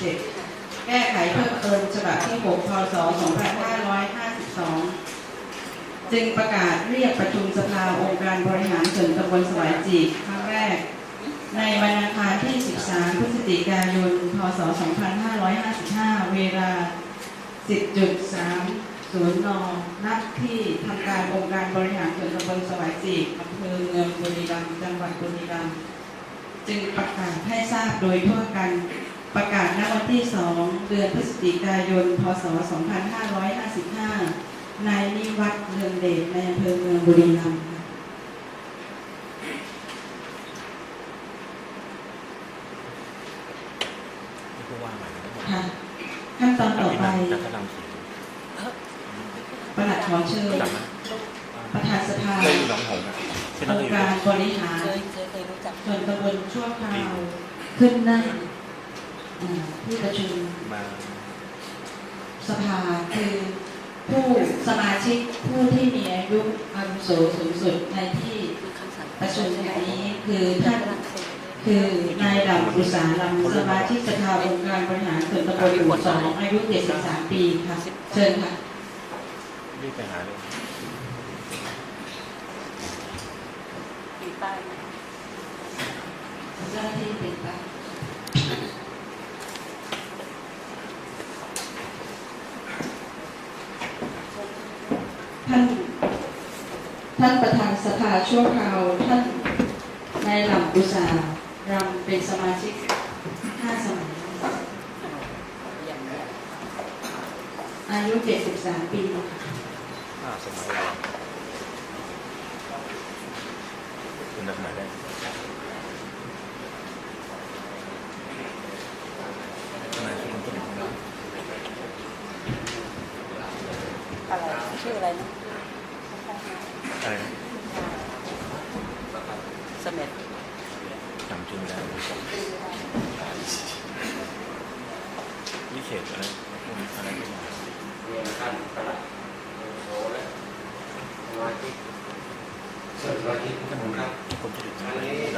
7แก้ไขเพิ่มเติมฉบับที่ 6 พศ 2552 จึงประกาศเรียกประชุมสภาองค์การบริหารส่วนตำบลสวายจีกครั้งแรก ในวันอังคารที่ 13 พฤศจิกายน พศ 2555 เวลา 10.30นณที่ทำการองค์การบริหารส่วนตำบลสวายจีกอำเภอเมืองบุรีรัมย์จังหวัดบุรีรัมย์จึงประกาศให้ทราบโดยทั่วกัน ประกาศณวันที่ 2 เดือนพฤศจิกายน พศ 2555 นายนิวัฒน์เรืองเดชในอำเภอเมืองบุรีรัมย์ค่ะนี่ผู้ว่าใหม่ทั้งหมดค่ะขั้นตอนต่อไปจากกระดำสีประหลัดขอเชิญจักไหมประธานสภาเคยอยู่หนองหงส์อะที่อนั่นงอยู่ค์การบริหารเคยเคยเคยรู้จักส่วนตำบลชั่วคราวขึ้นนั่ง อ่าที่ประชุมมาสภาคือผู้สมาชิกผู้ที่มีอายุอาวุโสสูงสุดในที่คือคำสั่งประชุมแห่งนี้คือท่านรักเคยคือนายดำอุตสาหลำสมาชิกสภาองค์การบริหารส่วนตำบลหมู่สองอายุ 73 ปีค่ะ เชิญค่ะรีบไปหาเลยปีใต้นะเจ้าหน้าที่ติดปะ ท่านท่านประธานสภาชั่วคราวท่านนายหลำอุตสาหรำเป็นสมาชิกห้าสมัยอย่างเนี้ยอายุ 73 ปีค่ะห้าสมัยเราคุณนักหมายได้ทนายคนต้นของเราอะไรชื่ออะไรนะ อะไรนะเสม็ดจำชื่อไม่ได้วิเขตอะไรอะไรที่มาเรียนขั้นประหลัดโสและสมาชิกส่วนสมาชิกทุกคนครับคนที่ติด